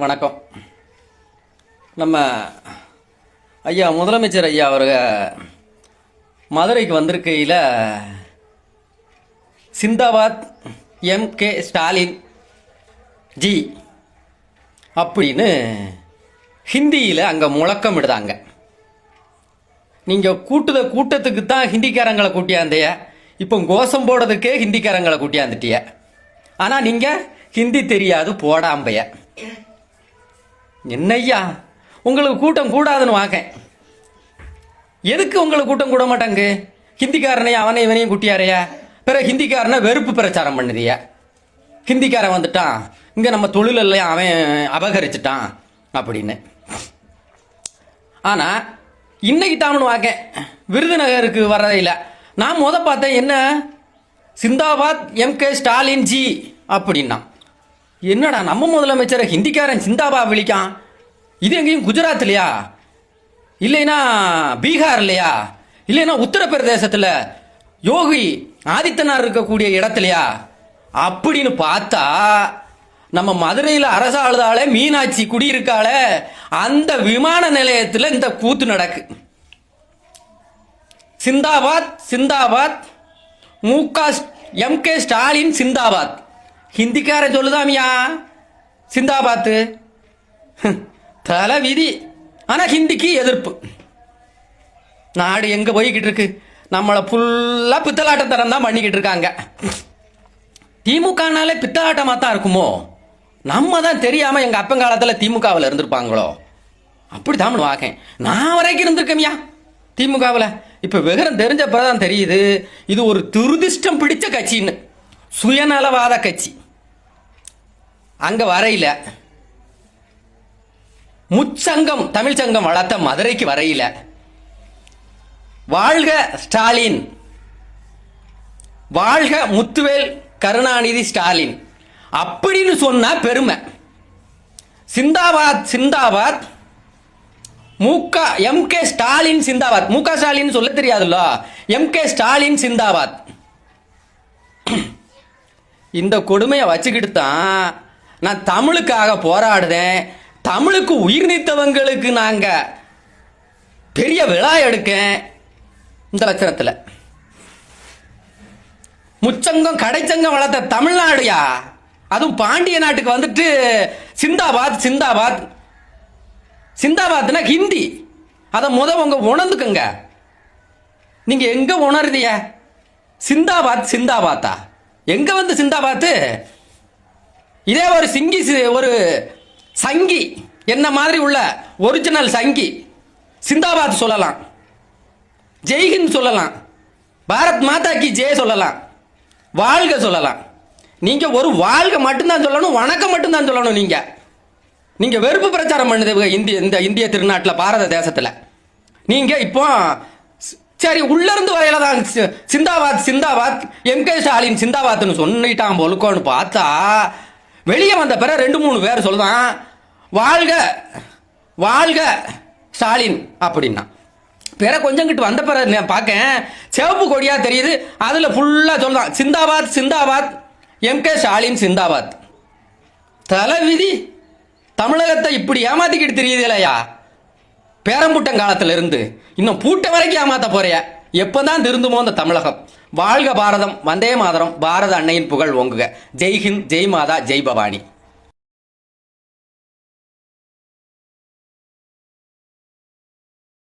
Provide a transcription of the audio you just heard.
வணக்கம். நம்ம ஐயா முதலமைச்சர் ஐயா அவருக மதுரைக்கு வந்திருக்கையில் சிந்தாபாத் எம். கே. ஸ்டாலின் ஜி அப்படின்னு ஹிந்தியில் அங்கே முழக்கமிடுதாங்க. நீங்கள் கூட்டுத கூட்டத்துக்கு தான் ஹிந்திக்காரங்களை கூட்டியாந்தைய இப்போ கோஷம் போடுறதுக்கே ஹிந்திக்காரங்களை கூட்டியாந்துட்டிய. ஆனால் நீங்கள் ஹிந்தி தெரியாது போடாம்பைய. என்னய்யா? உங்களுக்கு கூட்டம் கூடாதுன்னு வாக்கேன். எதுக்கு உங்களுக்கு கூட்டம் கூட மாட்டாங்க? ஹிந்திக்காரனையும் அவனை இவனையும் குட்டியாரையா? பிற ஹிந்திக்காரனை வெறுப்பு பிரச்சாரம் பண்ணுதியா? ஹிந்திக்காரன் வந்துட்டான். இங்கே நம்ம தொழிலெல்லாம் அவன் அபகரிச்சிட்டான் அப்படின்னு. ஆனால் இன்னைக்கு தாமனு வாக்கேன். விருதுநகருக்கு வர்றதில்ல நான் முத பார்த்தேன் என்ன? சிந்தாபாத் எம் கே ஸ்டாலின் ஜி அப்படின்னா என்னடா நம்ம முதலமைச்சர் ஹிந்திக்காரன் சிந்தாபா விழிக்கான்? இது எங்கேயும் குஜராத்லையா இல்லைன்னா பீகார் இல்லையா இல்லைன்னா உத்தரப்பிரதேசத்தில் யோகி ஆதித்தனார் இருக்கக்கூடிய இடத்துலையா? அப்படின்னு பார்த்தா நம்ம மதுரையில் அரசாளுதாலே மீனாட்சி குடியிருக்காளே அந்த விமான நிலையத்தில் இந்த கூத்து நடக்கு. சிந்தாபாத் சிந்தாபாத் முக எம் கே ஸ்டாலின் சிந்தாபாத். ஹிந்திக்காரன் சொல்லுதாமியா? சிந்தாபாத்து. தலை விதி ஆனால் ஹிந்திக்கு எதிர்ப்பு. நாடு எங்கே போய்கிட்டு இருக்கு? நம்மளை ஃபுல்லாக பித்தலாட்டத்தனம் தான் பண்ணிக்கிட்டு இருக்காங்க. திமுகனாலே பித்தலாட்டமாக தான் இருக்குமோ? நம்ம தான் தெரியாமல் எங்கள் அப்பங்காலத்தில் திமுகவில் இருந்திருப்பாங்களோ? அப்படி தான் வாக்கேன். நான் வரைக்கும் இருந்திருக்கேமியா திமுகவில். இப்போ விவரம் தெரிஞ்சப்போ தான் தெரியுது. இது ஒரு துருதிஷ்டம் பிடித்த கட்சின்னு. சுயநலவாத கட்சி. அங்கே வரையில. முச்சங்கம் தமிழ் சங்கம் வளர்த்த மதுரைக்கு வரையில. வாழ்க ஸ்டாலின். வாழ்க முத்துவேல் கருணாநிதி ஸ்டாலின். அப்படின்னு சொன்னா பெருமை. சிந்தாபாத் சிந்தாபாத். Mu Ka M K Stalin zindabad. முக ஸ்டாலின் சொல்ல தெரியாதுல்ல? எம் கே ஸ்டாலின் சிந்தாபாத். இந்த கொடுமையை வச்சுக்கிட்டு தான் நான் தமிழுக்காக போராடுதேன் தமிழுக்கு உயிர் நீத்தவங்களுக்கு நாங்கள் பெரிய விழா எடுக்கேன். இந்த லட்சணத்தில். முச்சங்கம் கடைச்சங்கம் வளர்த்த தமிழ்நாடுயா? அதுவும் பாண்டிய நாட்டுக்கு வந்துட்டு சிந்தாபாத் சிந்தாபாத். சிந்தாபாத்னா ஹிந்தி. அதை முத உங்க உணர்ந்துக்குங்க. நீங்க எங்க உணருதிய சிந்தாபாத் சிந்தாபாத்தா? எங்க வந்து சிந்தாபாத்து? இதே ஒரு சிங்கி சி- ஒரு சங்கி. என்ன மாதிரி உள்ள ஒரிஜினல் சங்கி. சிந்தாபாத் சொல்லலாம். ஜெய்ஹிந்த் சொல்லலாம். பாரத் மாதா கி ஜெய் சொல்லலாம். வாழ்க சொல்லலாம். நீங்க ஒரு வாழ்க மட்டும்தான் சொல்லணும் வணக்கம் மட்டும்தான் சொல்லணும் நீங்க. நீங்க வெறுப்பு பிரச்சாரம் பண்ணுது இந்திய இந்த இந்திய திருநாட்டில் பாரத தேசத்தில். நீங்க இப்போ சரி உள்ளிருந்து வரையில தான் சி- சிந்தாபாத் சிந்தாபாத் எம் கே ஸ்டாலின் சிந்தாபாத்னு சொல்லிட்டான் பொழுக்கோன்னு பார்த்தா வெளியே வந்த பிற ரெண்டு மூணு பேர் சொல்லுதான் வாழ்க வாழ்க ஸ்டாலின் அப்படின்னா. பிற கொஞ்சம் கிட்ட வந்த பிறகு நான் பார்க்கேன் சிவப்பு கொடியா தெரியுது அதுல ஃபுல்லா சொல்லுதான் சிந்தாபாத் சிந்தாபாத் எம். கே. ஸ்டாலின் சிந்தாபாத். தலைவிதி தமிழகத்தை இப்படி ஏமாத்திக்கிட்டு தெரியுது இல்லையா பேரம்பூட்டம் காலத்துல இருந்து இன்னும் பூட்ட வரைக்கும் ஏமாத்த போறிய? எப்பதான் திருந்துமோ அந்த தமிழகம். வாழ்க பாரதம் வந்தே மாதரம் பாரத அன்னையின் புகழ் ஓங்குக. ஜெய் ஹிந்த் ஜெய் மாதா ஜெய் பவானி.